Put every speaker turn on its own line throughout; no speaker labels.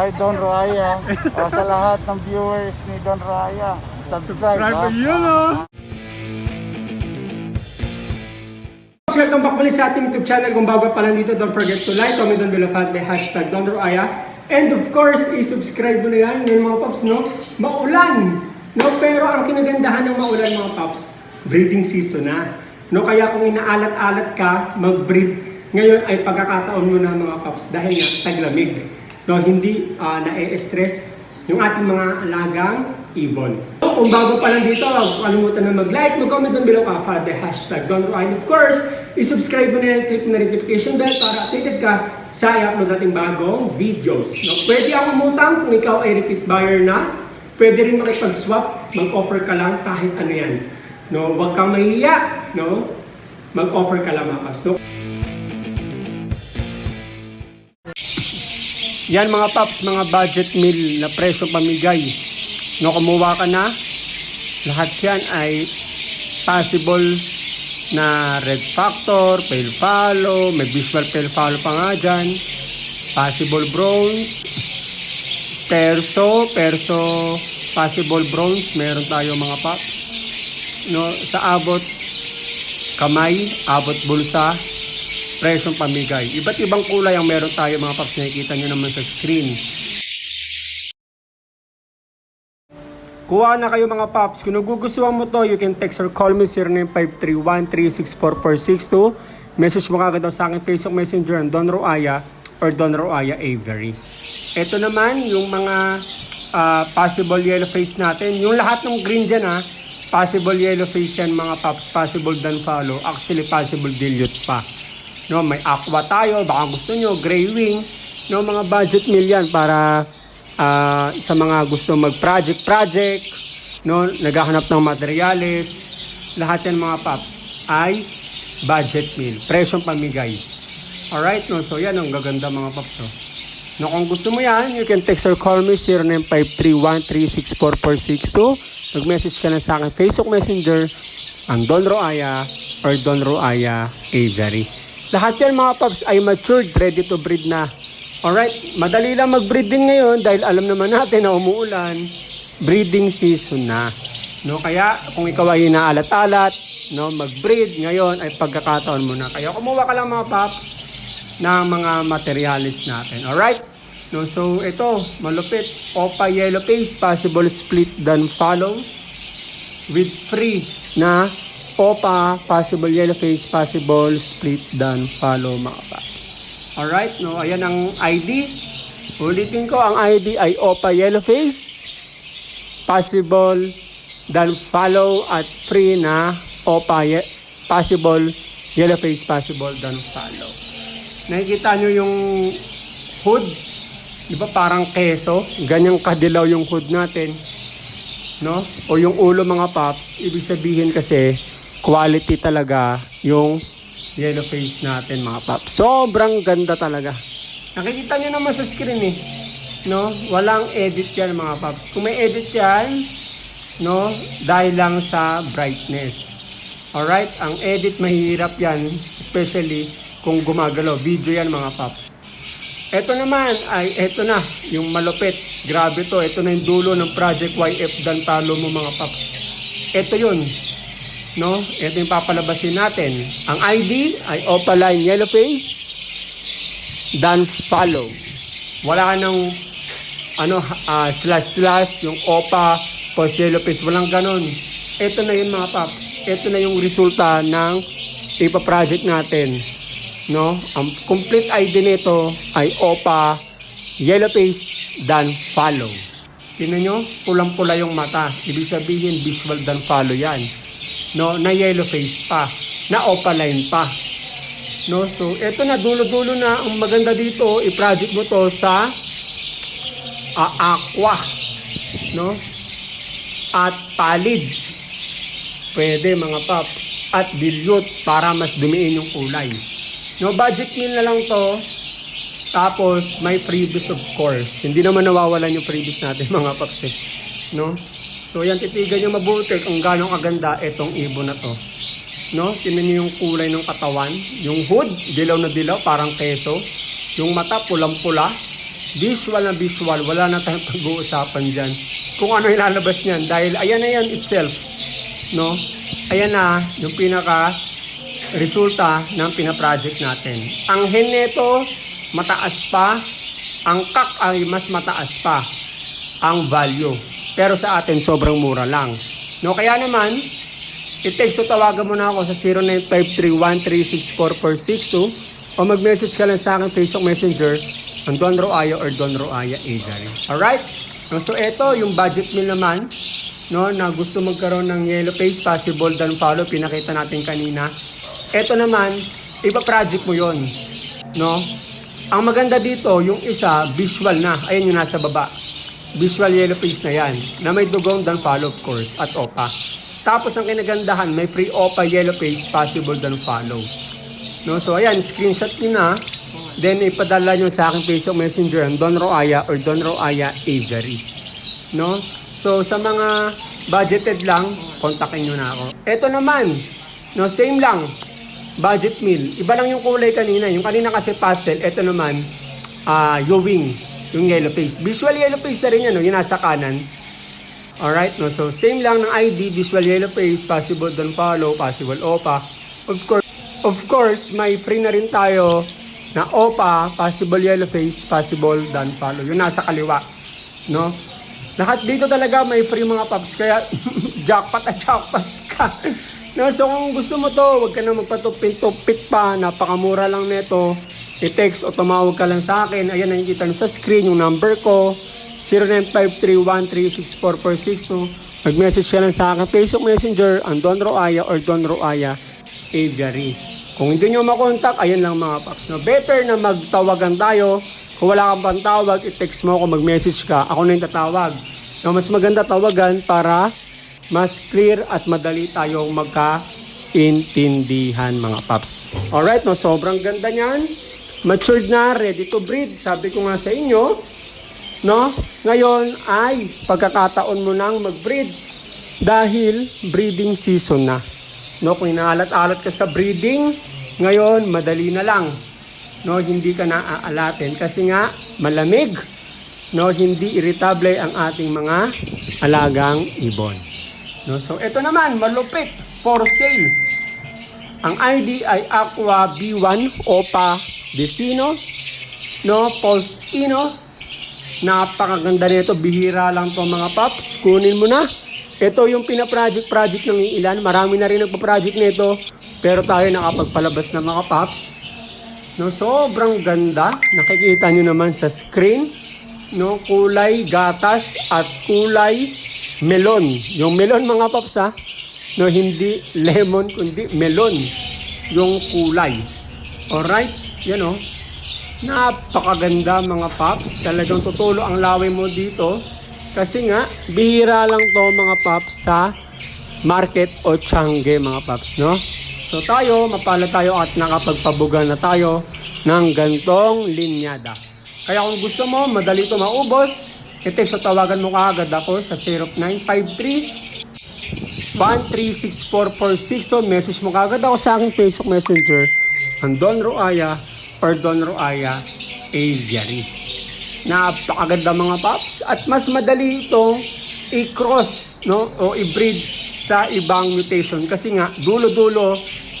Ay, Don Raya. o, sa lahat ng viewers ni Don Raya, subscribe.
Subscribe
ha?
yun, oh.
Welcome back ulit sa ating YouTube channel. Kung bago pa lang dito, don't forget to like, comment down below, fan by hashtag Don Roaya. And of course, i-subscribe mo na yan, ngayon mga paps, no? Maulan! No? Pero ang kinagandahan ng maulan mga paps, breeding season na. No? Kaya kung inaalat-alat ka, mag-breed, ngayon ay pagkakataon mo na mga paps dahil nga taglamig. No? Hindi ah, na-stress yung ating mga alagang ibon. Kung bago pa lang dito, kalimutan na mag-like, mag-comment down below ka, follow the hashtag Don Roy. And of course, i-subscribe mo na yan, click na notification bell para updated ka sa i-upload nating bagong videos. No? Pwede ako umutang kung ikaw ay repeat buyer na. Pwede rin makipag-swap, mag-offer ka lang kahit ano yan. No? Huwag kang mahiya, no? Mag-offer ka lang mga paps. No? Yan mga paps, mga budget meal na presyo pamigay. No, kumuha ka na. Lahat yan ay possible na red factor, pale follow, may visual pale follow pa nga dyan. Possible bronze, perso, perso, possible bronze, meron tayo mga paps. No, sa abot kamay, abot bulsa, presyong pamigay. Iba't ibang kulay ang meron tayo mga paps, nakikita nyo naman sa screen. Kuha na kayo mga paps. Kung nagugustuhan mo to, you can text or call me 0953-1364462. Message mo kagad sa akin Facebook Messenger ang Don Roaya or Don Roaya Avery. Ito naman yung mga ah, possible yellow face natin. Yung lahat ng green dyan ha, possible yellow face yan mga paps, possible dan follow. Actually, possible dilute pa. No, may aqua tayo, baka gusto nyo, gray wing. No, mga budget meal yan para ah, sa mga gusto mag-project project, no, naghahanap ng materyales, lahat yan mga paps ay budget meal, presyong pamigay. Alright, no, so yan ang gaganda mga paps. No. No, kung gusto mo yan, you can text or call me 0953-1364462. Mag-message ka na sa akin Facebook Messenger ang Don Roaya or Don Roaya Avery. Lahat yan mga paps ay matured, ready to breed na. Alright, madali lang mag-breed din ngayon dahil alam naman natin na umuulan. Breeding season na. No, kaya kung ikaw ay inaalat-alat, no, mag-breed ngayon ay pagkakataon mo na. Kaya kumuha ka lang mga paps ng mga materialis natin. Alright? No, so ito, malupit. Opa yellow face, possible split dan follow with free na Opa, possible yellow face, possible split dan follow mga paps. Alright, no, ayan ang ID. Ulitin ko, ang ID ay Opa yellow face, possible dan follow at free na Opa ye- possible yellow face, possible dan follow. Nakikita nyo yung hood, di ba parang keso, ganyang kadilaw yung hood natin, no? O yung ulo mga paps, ibig sabihin kasi quality talaga yung yellow face natin mga paps. Sobrang ganda talaga. Nakikita nyo naman sa screen eh, no? Walang edit yan mga paps. Kung may edit yan, no? Dahil lang sa brightness. Alright? Ang edit mahirap yan, especially kung gumagalaw. Video yan mga paps. Ito naman ay, ito na, yung malupit. Grabe to. Ito na yung dulo ng Project YF dan talo mo mga paps. Ito yun. No? Ito yung papalabasin natin. Ang ID ay Opaline Yellow Face dan follow. Wala ka ng ano, ah, slash slash, yung OPA, post yellow face, walang ganon. Ito na yun mga paps. Ito na yung resulta ng ipa-project natin. No? Ang complete ID nito ay OPA, yellow face, dan follow. Tingnan nyo, pulang-pula yung mata. Ibig sabihin, visual dan follow yan. No, na yellow face pa, na opaline pa. No, so eto na dulo-dulo na ang maganda dito, i-project mo to sa ah, aqua, no? At palid. Pwede mga pop. At dilute para mas dumiin yung kulay. No, budget meal na lang to. Tapos may freebies of course. Hindi naman nawawalan yung freebies natin mga paps eh. No? So yan titigan nyo mabuti kung gaano kaganda itong ibon na to. No? Tingnan nyo yung kulay ng katawan. Yung hood, dilaw na dilaw, parang keso. Yung mata, pulang-pula. visual na visual, wala na tayong pag-uusapan dyan. Kung ano ilalabas niyan. Dahil ayan na yan itself. No? Ayan na yung pinaka resulta ng pinaproject natin. Ang hen neto, mataas pa. Ang kak ay mas mataas pa ang value. Pero sa atin, sobrang mura lang. No, kaya naman, i-text o tawagan mo na ako sa 0953-1364462 o mag-message ka lang sa akin Facebook Messenger ang Don Roaya or Don Roaya Agari. Alright? No, so, ito, yung budget meal naman, no, na gusto magkaroon ng yellow face, possible dan follow, pinakita natin kanina. Ito naman, iba project mo yon No? Ang maganda dito, yung isa, visual na. Ayan yung nasa baba. Visual yellow face na yan. Na may dugong dan follow, of course, at OPA. Tapos ang kinagandahan, may free OPA yellow face, possible dan follow. No? So ayan, screenshot nyo na. Then ipadala nyo sa aking Facebook Messenger ang Don Roaya or Don Roaya Avery. No? So sa mga budgeted lang, kontakin nyo na ako. Ito naman, no, same lang. Budget meal. Iba lang yung kulay kanina. Yung kanina kasi pastel, ito naman, ah Ewing, yung yellow face. Visual yellow face na rin yan, no? yung nasa kanan. Alright, no? So, same lang ng ID, visual yellow face, possible don't follow, possible OPA. Of course, of course, may free na rin tayo na OPA, possible yellow face, possible don't follow. Yung nasa kaliwa, no? Lahat dito talaga may free mga paps, kaya jackpot at jackpot ka. no, so kung gusto mo to, huwag ka na magpatupit-tupit pa, napakamura lang nito. I-text o tumawag ka lang sa akin. Ayan, nakikita nyo sa screen yung number ko. 0953-1364462. Mag-message ka lang sa akin. Facebook Messenger, ang Don Roaya or Don Roaya Aviary. Kung hindi nyo makontak, ayan lang mga paps. No? Better na magtawagan tayo. Kung wala kang pantawag, i-text mo ako, mag-message ka. Ako na yung tatawag. No, mas maganda tawagan para mas clear at madali tayong magkaintindihan mga paps. Alright, no, sobrang ganda niyan. Matured na, ready to breed. Sabi ko nga sa inyo, no? Ngayon ay pagkakataon mo nang mag-breed dahil breeding season na. No, kung inaalat-alat ka sa breeding, ngayon madali na lang. No, hindi ka na aalatin kasi nga malamig. No, hindi irritable ang ating mga alagang ibon. No, so ito naman malupit for sale. Ang ID ay Aqua B1 Opa Decino, no, Pulse Ino, Napakaganda nito, bihira lang to mga paps. Kunin mo na. Ito yung pina-project-project ng ilan. Marami na rin nagpa-project nito. Pero tayo nakapagpalabas ng mga paps. No, sobrang ganda. Nakikita nyo naman sa screen. No, kulay gatas at kulay melon. Yung melon mga paps ha. No, hindi lemon kundi melon. Yung kulay. Alright? Yan o. Napakaganda mga paps. Talagang tutulo ang laway mo dito. Kasi nga, bihira lang to mga paps sa market o Changi mga paps, no? So tayo, mapala tayo at nakapagpabuga na tayo ng gantong linyada. Kaya kung gusto mo, madali ito maubos, i-text o tawagan mo kaagad ako sa 0953 1364462 so message mo kagad ako sa aking Facebook Messenger ang Don Roaya or Don Roaya Aviary. Napakaganda mga paps at mas madali itong i-cross no o i-breed sa ibang mutation kasi nga dulo-dulo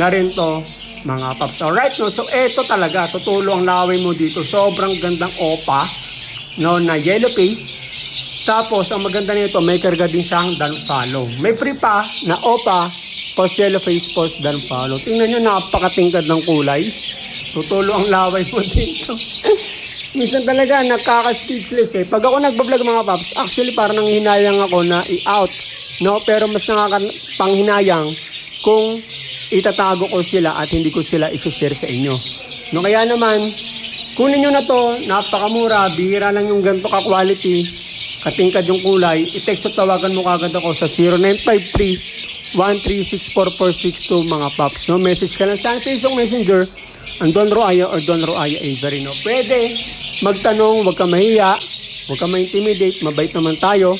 na rin to mga paps. Alright no, so eto talaga tutulo ang laway mo dito. Sobrang gandang opa no na yellow face tapos, ang maganda nito, may karga din siyang dan follow. May free pa na OPA, post yellow face post dan follow. Tingnan nyo, napakatingkad ng kulay. Tutulo ang laway mo dito. Minsan talaga, nakaka-speechless eh. Pag ako nagbablog mga paps, actually parang nanghinayang ako na i-out. No? Pero mas nakakapanghinayang kung itatago ko sila at hindi ko sila i-share sa inyo. No, kaya naman, kunin nyo na to, napakamura, bihira lang yung ganito ka-quality katingkad yung kulay, i-text at tawagan mo kagad ako sa 0953-1364462 mga paps. No? Message ka lang sa Facebook Messenger, ang Don Roaya or Don Roaya Avery. No? Pwede magtanong, huwag ka mahiya, huwag ka ma-intimidate, mabait naman tayo.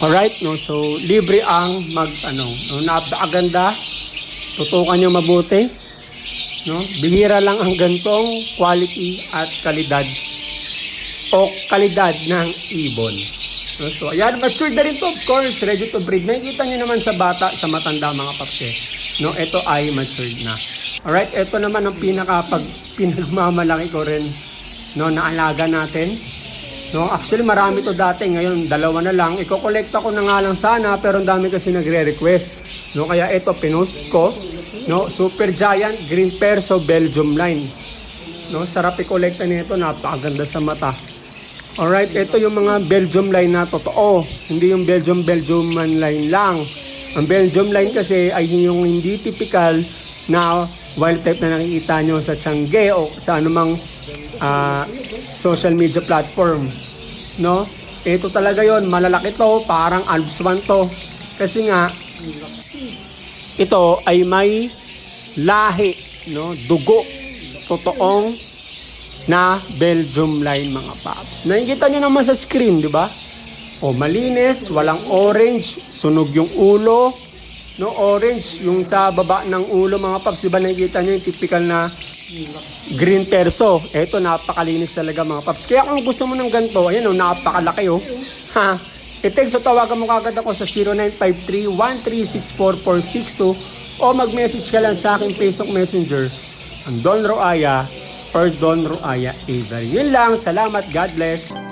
Alright, no? So, libre ang magtanong. No? Napakaganda. Tutukan nyo mabuti. No? Bihira lang ang gantong quality at kalidad o kalidad ng ibon. So, ayan, matured na rin to, of course, ready to breed. Nakikita nyo naman sa bata, sa matanda mga paps eh. No, ito ay matured na. Alright, ito naman ang pinaka pag pinagmamalaki ko rin no, na alaga natin. No, actually marami to dati, ngayon dalawa na lang. Iko-collect ko na nga lang sana pero ang dami kasi nagre-request. No, kaya ito pinost ko. No, Super Giant Green Perso Belgium line. No, sarap i-collect nito, napakaganda sa mata. Alright, ito yung mga Belgium line na totoo. Hindi yung Belgium Belgium man line lang. Ang Belgium line kasi ay yung hindi typical na wild type na nakikita nyo sa Changge o sa anumang ah, social media platform. No? Ito talaga yon malalaki to, parang Alps 1 to. Kasi nga, ito ay may lahi, no? Dugo. Totoong na Belgium line mga paps. Nakikita nyo naman sa screen, di ba? O malinis, walang orange, sunog yung ulo. No, orange, yung sa baba ng ulo mga paps, di ba nakikita nyo yung typical na green perso. Ito, napakalinis talaga mga paps. Kaya kung gusto mo ng ganito, ayan o, napakalaki o. Ha? I-text o tawagan mo kagad ako sa 0953-1364462 o mag-message ka lang sa aking Facebook Messenger ang Don Roaya or Don Roaya Avery. Yun lang. Salamat. God bless.